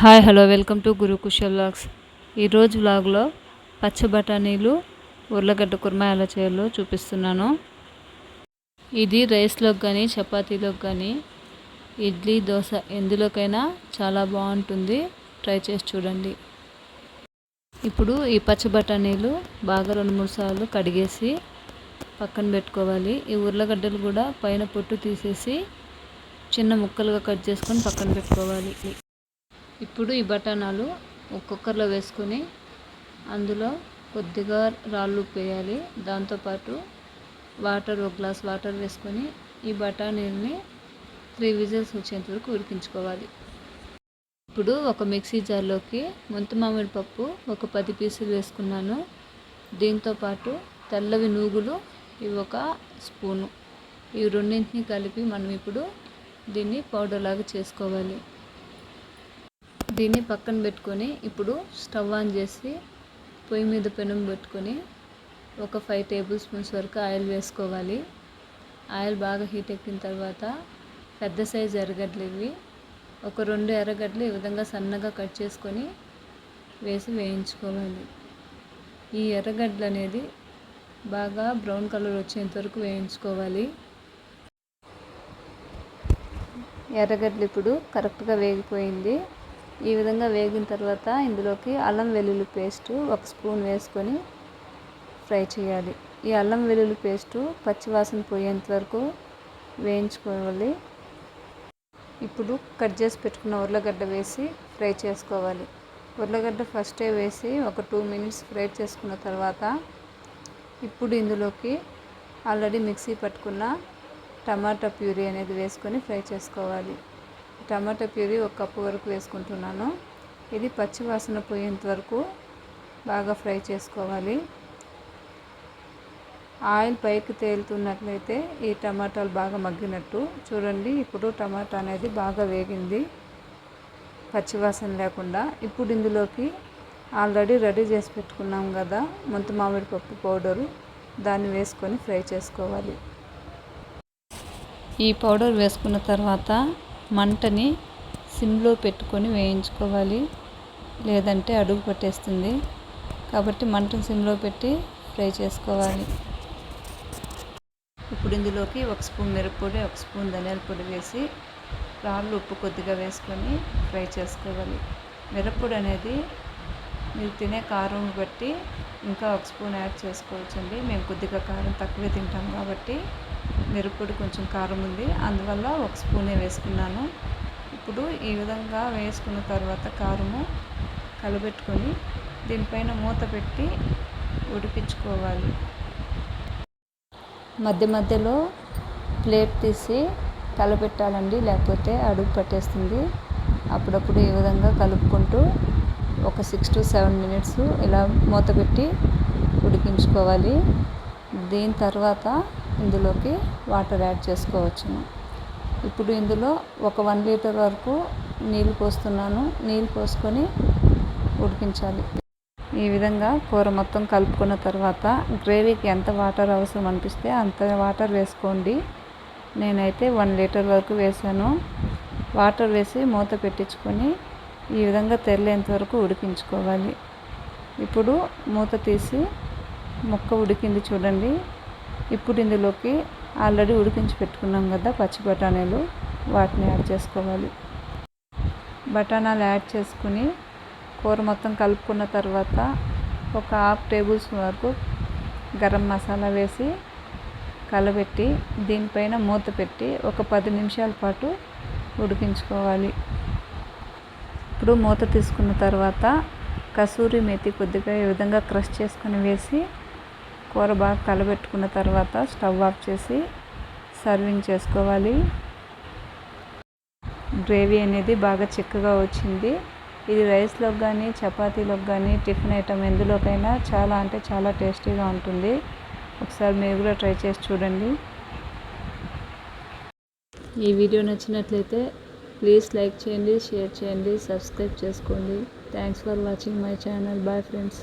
Hi hello welcome to Guru Kushal vlogs. ఈరోజు వ్లాగ్లో పచ్చ బఠానీలు ఉర్లగడ్డ కుర్మా ఎలా చేయాలో చూపిస్తున్నాను. ఇది రైస్లోకి కానీ చపాతీలోకి కానీ ఇడ్లీ దోశ ఎందులోకైనా చాలా బాగుంటుంది. ట్రై చేసి చూడండి. ఇప్పుడు ఈ పచ్చ బఠానీలు బాగా రెండు మూడు సార్లు కడిగేసి పక్కన పెట్టుకోవాలి. ఈ ఉర్లగడ్డలు కూడా పైన పొట్టు తీసేసి చిన్న ముక్కలుగా కట్ చేసుకొని పక్కన పెట్టుకోవాలి. ఇప్పుడు ఈ బఠానాలు ఒక్కొక్కరిలో వేసుకొని అందులో కొద్దిగా రాళ్ళు ఉప్పు వేయాలి దాంతోపాటు వాటర్ ఒక గ్లాస్ వాటర్ వేసుకొని ఈ బఠానీలని త్రీ విజిల్స్ వచ్చేంత వరకు ఉడికించుకోవాలి. ఇప్పుడు ఒక మిక్సీ జార్లోకి ముంత మామిడి పప్పు ఒక పది పీసులు వేసుకున్నాను. దీంతోపాటు తెల్లవి నూగులు ఇవి ఒక స్పూను. ఈ రెండింటిని కలిపి మనం ఇప్పుడు దీన్ని పౌడర్ లాగా చేసుకోవాలి. దీన్ని పక్కన పెట్టుకొని ఇప్పుడు స్టవ్ ఆన్ చేసి పొయ్యి మీద పెనం పెట్టుకొని ఒక ఫైవ్ టేబుల్ స్పూన్స్ వరకు ఆయిల్ వేసుకోవాలి. ఆయిల్ బాగా హీట్ ఎక్కిన తర్వాత పెద్ద సైజు ఎర్రగడ్డలు ఇవి ఒక రెండు ఎర్రగడ్డలు ఈ విధంగా సన్నగా కట్ చేసుకొని వేసి వేయించుకోవాలి. ఈ ఎర్రగడ్డలు అనేది బాగా బ్రౌన్ కలర్ వచ్చేంత వరకు వేయించుకోవాలి. ఎర్రగడ్డలు ఇప్పుడు కరెక్ట్గా వేగిపోయింది. ఈ విధంగా వేగిన తర్వాత ఇందులోకి అల్లం వెల్లుల్లి పేస్టు ఒక స్పూన్ వేసుకొని ఫ్రై చేయాలి. ఈ అల్లం వెల్లుల్లి పేస్టు పచ్చివాసన పోయేంత వరకు వేయించుకోవాలి. ఇప్పుడు కట్ చేసి పెట్టుకున్న ఉర్లగడ్డ వేసి ఫ్రై చేసుకోవాలి. ఉర్లగడ్డ ఫస్టే వేసి ఒక టూ మినిట్స్ ఫ్రై చేసుకున్న తర్వాత ఇప్పుడు ఇందులోకి ఆల్రెడీ మిక్సీ పట్టుకున్న టమాటా ప్యూరీ అనేది వేసుకొని ఫ్రై చేసుకోవాలి. టమాటా ప్యూరీ ఒక కప్పు వరకు వేసుకుంటున్నాను. ఇది పచ్చి వాసన పోయేంత వరకు బాగా ఫ్రై చేసుకోవాలి. ఆయిల్ పైకి తేలుతున్నట్లయితే ఈ టమాటాలు బాగా మగ్గినట్టు. చూడండి ఇప్పుడు టమాటా అనేది బాగా వేగింది. పచ్చివాసన లేకుండా ఇప్పుడు ఇందులోకి ఆల్రెడీ రెడీ చేసి పెట్టుకున్నాం కదా ముంత మామిడి పప్పు పౌడరు. దాన్ని వేసుకొని ఫ్రై చేసుకోవాలి. ఈ పౌడర్ వేసుకున్న తర్వాత మంటని సిమ్లో పెట్టుకొని వేయించుకోవాలి. లేదంటే అడుగు పట్టేస్తుంది. కాబట్టి మంటను సిమ్లో పెట్టి ఫ్రై చేసుకోవాలి. ఇప్పుడు ఇందులోకి ఒక స్పూన్ మిరప్పొడి ఒక స్పూన్ ధనియాల పొడి వేసి రాళ్ళు ఉప్పు కొద్దిగా వేసుకొని ఫ్రై చేసుకోవాలి. మిరప్పొడి అనేది మీరు తినే కారం బట్టి ఇంకా ఒక స్పూన్ యాడ్ చేసుకోవచ్చండి. మేము కొద్దిగా కారం తక్కువే తింటాం కాబట్టి మిరప్పొడి కొంచెం కారం ఉంది. అందువల్ల ఒక స్పూనే వేసుకున్నాను. ఇప్పుడు ఈ విధంగా వేసుకున్న తర్వాత కారము కలబెట్టుకొని దీనిపైన మూత పెట్టి ఉడికించుకోవాలి. మధ్య మధ్యలో ప్లేట్ తీసి కలపెట్టాలండి లేకపోతే అడుగు పట్టేస్తుంది. అప్పుడప్పుడు ఈ విధంగా కలుపుకుంటూ ఒక సిక్స్ టు సెవెన్ మినిట్స్ ఇలా మూత పెట్టి ఉడికించుకోవాలి. దీని తర్వాత ఇందులోకి వాటర్ యాడ్ చేసుకోవచ్చును. ఇప్పుడు ఇందులో ఒక వన్ లీటర్ వరకు నీళ్ళు పోస్తున్నాను. నీళ్ళు పోసుకొని ఉడికించాలి. ఈ విధంగా కూర మొత్తం కలుపుకున్న తర్వాత గ్రేవీకి ఎంత వాటర్ అవసరం అనిపిస్తే అంత వాటర్ వేసుకోండి. నేనైతే వన్ లీటర్ వరకు వేసాను. వాటర్ వేసి మూత పెట్టించుకొని ఈ విధంగా తెరలేంత వరకు ఉడికించుకోవాలి. ఇప్పుడు మూత తీసి ముక్క ఉడికింది చూడండి. ఇప్పుడు ఇందులోకి ఆల్రెడీ ఉడికించి పెట్టుకున్నాం కదా పచ్చి బఠానీలు. వాటిని యాడ్ చేసుకోవాలి. బఠానాలు యాడ్ చేసుకుని కూర మొత్తం కలుపుకున్న తర్వాత ఒక హాఫ్ టేబుల్ స్పూన్ వరకు గరం మసాలా వేసి కలబెట్టి దీనిపైన మూత పెట్టి ఒక పది నిమిషాల పాటు ఉడికించుకోవాలి. ఇప్పుడు మూత తీసుకున్న తర్వాత కసూరి మెతి కొద్దిగా ఈ విధంగా క్రష్ చేసుకొని వేసి కూర బాగా కలబెట్టుకున్న తర్వాత స్టవ్ ఆఫ్ చేసి సర్వింగ్ చేసుకోవాలి. గ్రేవీ అనేది బాగా చిక్కగా వచ్చింది. ఇది రైస్లోకి కానీ చపాతీలోకి కానీ టిఫిన్ ఐటమ్ ఎందులోకైనా చాలా అంటే చాలా టేస్టీగా ఉంటుంది. ఒకసారి మీరు కూడా ట్రై చేసి చూడండి. ఈ వీడియో నచ్చినట్లయితే ప్లీజ్ లైక్ చేయండి షేర్ చేయండి సబ్స్క్రైబ్ చేసుకోండి. Thanks for watching my channel. Bye friends.